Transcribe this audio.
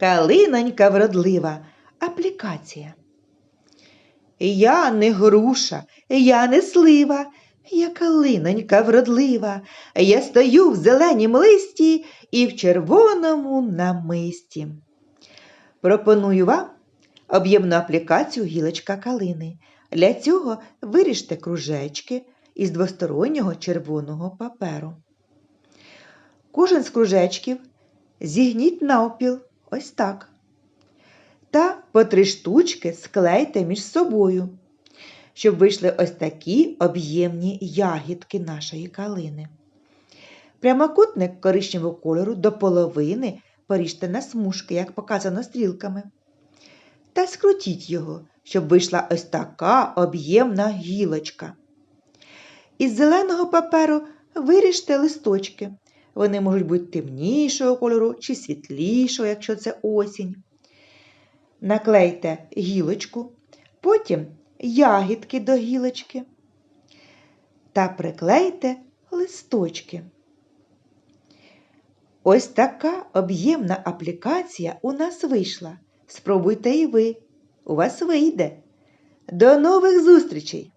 Калинонька вродлива. Аплікація. Я не груша, я не слива, я калинонька вродлива. Я стою в зеленім листі і в червоному намисті. Пропоную вам об'ємну аплікацію гілочка калини. Для цього виріжте кружечки із двостороннього червоного паперу. Кожен з кружечків зігніть навпіл, ось так. Та по три штучки склейте між собою, щоб вийшли ось такі об'ємні ягідки нашої калини. Прямокутник коричневого кольору до половини поріжте на смужки, як показано стрілками. Та скрутіть його, щоб вийшла ось така об'ємна гілочка. Із зеленого паперу виріжте листочки. Вони можуть бути темнішого кольору чи світлішого, якщо це осінь. Наклейте гілочку, потім ягідки до гілочки та приклейте листочки. Ось така об'ємна аплікація у нас вийшла. Спробуйте і ви. У вас вийде. До нових зустрічей!